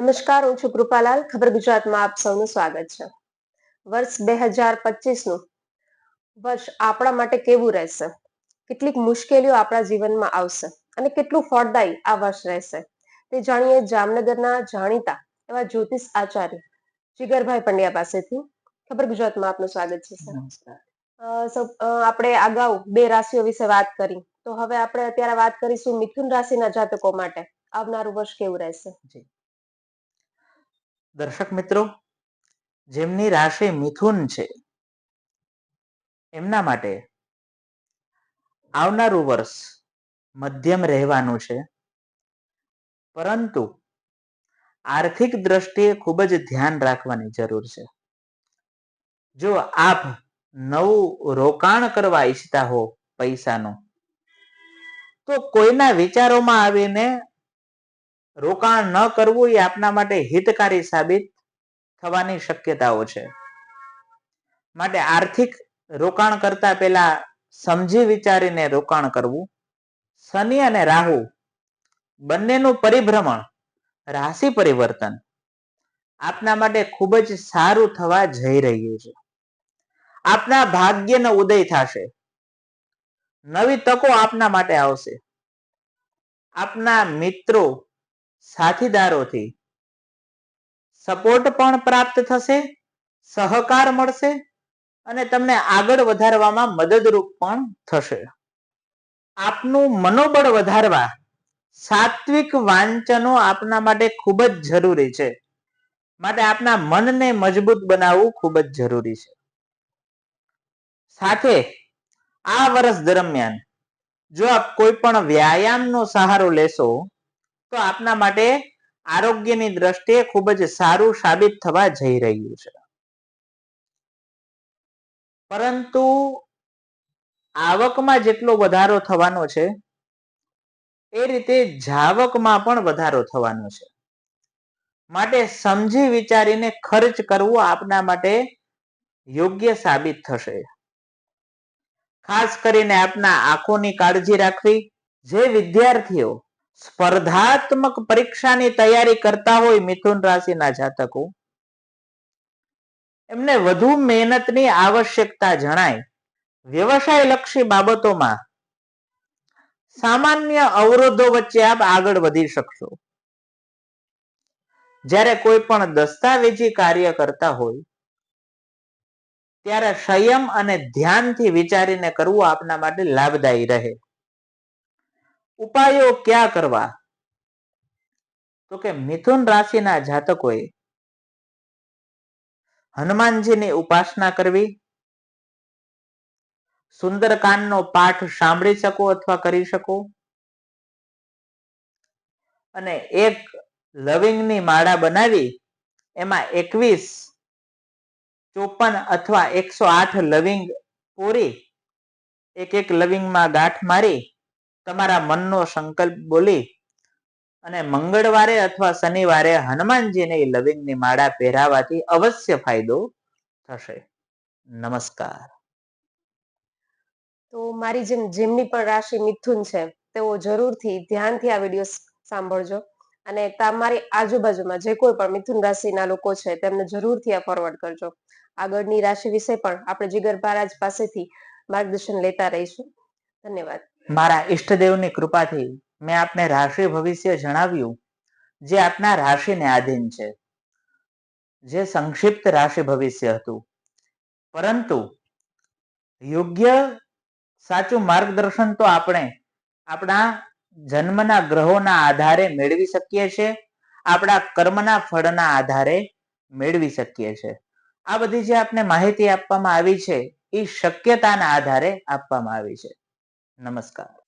નમસ્કાર હું છું કૃપાલાલ. ખબર ગુજરાતમાં આપ સૌનું સ્વાગત છે. વર્ષ બે હજાર પચીસનું વર્ષ આપણા માટે કેવું રહેશે? કેટલીક મુશ્કેલીઓ આપણા જીવનમાં આવશે અને કેટલું ફળદાયી આ વર્ષ રહેશે? તે જાણીએ જામનગરના જાણીતા એવા જ્યોતિષ આચાર્ય જીગરભાઈ પંડ્યા પાસેથી. ખબર ગુજરાતમાં આપનું સ્વાગત છે સર. આપણે અગાઉ બે રાશિઓ વિશે વાત કરી. તો હવે આપણે અત્યારે વાત કરીશું મિથુન રાશિના જાતકો માટે. આવનારું વર્ષ કેવું રહેશે? દર્શક મિત્રો, જેમની રાશિ મિથુન છે, એમના માટે આવનારું વર્ષ મધ્યમ રહેવાનું છે. પરંતુ આર્થિક દ્રષ્ટિએ ખૂબ જ ધ્યાન રાખવાની જરૂર છે. જો આપ નવું રોકાણ કરવા ઈચ્છતા હો પૈસાનું, તો કોઈના વિચારોમાં આવીને રોકાણ ન કરવું એ આપના માટે હિતકારી સાબિત થવાની શક્યતાઓ છે. માટે આર્થિક રોકાણ કરતા પહેલા સમજી વિચારીને રોકાણ કરવું, શનિ અને રાહુ બંનેનું પરિભ્રમણ, રાશિ પરિવર્તન આપના માટે ખૂબ જ સારું થવા જઈ રહ્યું છે. આપના ભાગ્યનો ઉદય થશે. નવી તકો આપના માટે આવશે. આપના મિત્રો સાથીદારોથી. સપોર્ટ પણ પ્રાપ્ત થશે, સહકાર મળશે અને તમને આગળ વધારવામાં મદદરૂપ પણ થશે. આપનું મનોબળ વધારવા સાત્વિક વાંચનો આપના માટે ખૂબ જ જરૂરી છે. માટે આપના મનને મજબૂત બનાવવું ખૂબ જ જરૂરી છે. સાથે આ વર્ષ દરમિયાન જો આપ કોઈ પણ વ્યાયામનો સહારો લેશો તો આપના માટે આરોગ્યની દ્રષ્ટિએ ખૂબ જ સારું સાબિત થવા જઈ રહ્યું છે. પરંતુ આવકમાં જેટલો વધારો થવાનો છે, એ રીતે જાવકમાં પણ વધારો થવાનો છે. માટે સમજી વિચારીને ખર્ચ કરવો આપના માટે યોગ્ય સાબિત થશે. ખાસ કરીને આપના આંખોની કાળજી રાખવી, જે વિદ્યાર્થીઓ સ્પર્ધાત્મક પરીક્ષાની તૈયારી કરતા હોય મિથુન રાશિના જાતકો, એમને વધુ મહેનતની આવશ્યકતા જણાય. વ્યવસાય લક્ષી બાબતોમાં સામાન્ય અવરોધો વચ્ચે આપ આગળ વધી શકશો. જ્યારે કોઈ પણ દસ્તાવેજી કાર્ય કરતા હોય, ત્યારે સંયમ અને ધ્યાનથી વિચારીને કરવું આપના માટે લાભદાયી રહે. ઉપાયો ક્યાં કરવા? તો કે મિથુન રાશિના જાતકોએ હનુમાનજીની ઉપાસના કરવી, સુંદરકાંડનો પાઠ સાંભળી શકો અથવા કરી શકો, અને એક લવિંગની માળા બનાવી, એમાં એકવીસ, ચોપન અથવા એકસો આઠ લવિંગ પૂરી, એક એક લવિંગમાં ગાંઠ મારી તમારા મનનો સંકલ્પ બોલી અને મંગળવારે અથવા શનિવારે હનુમાનજીને લવિંગની માળા પહેરાવાથી અવશ્ય ફાયદો થશે. નમસ્કાર. તો મારી જેમ જેમની પણ રાશિ મિથુન છે, તેઓ જરૂરથી ધ્યાનથી આ વીડિયો સાંભળજો. અને તમારી આજુબાજુમાં જે કોઈ પણ મિથુન રાશિના લોકો છે, તેમને જરૂરથી આ ફોરવર્ડ કરજો. આગળની રાશિ વિશે પણ આપણે જીગર મહારાજ પાસેથી માર્ગદર્શન લેતા રહીશું. ધન્યવાદ. મારા ઈષ્ટદેવની કૃપાથી મેં આપને રાશિ ભવિષ્ય જણાવ્યું, જે આપના રાશિને આધીન છે, જે સંક્ષિપ્ત રાશિ ભવિષ્ય હતું. પરંતુ યોગ્ય સાચું માર્ગદર્શન તો આપણે આપણા જન્મના ગ્રહોના આધારે મેળવી શકીએ છીએ આપણા કર્મના ફળના આધારે મેળવી શકીએ છીએ આ બધી જે આપને માહિતી આપવામાં આવી છે એ શક્યતાના આધારે આપવામાં આવી છે. નમસ્કાર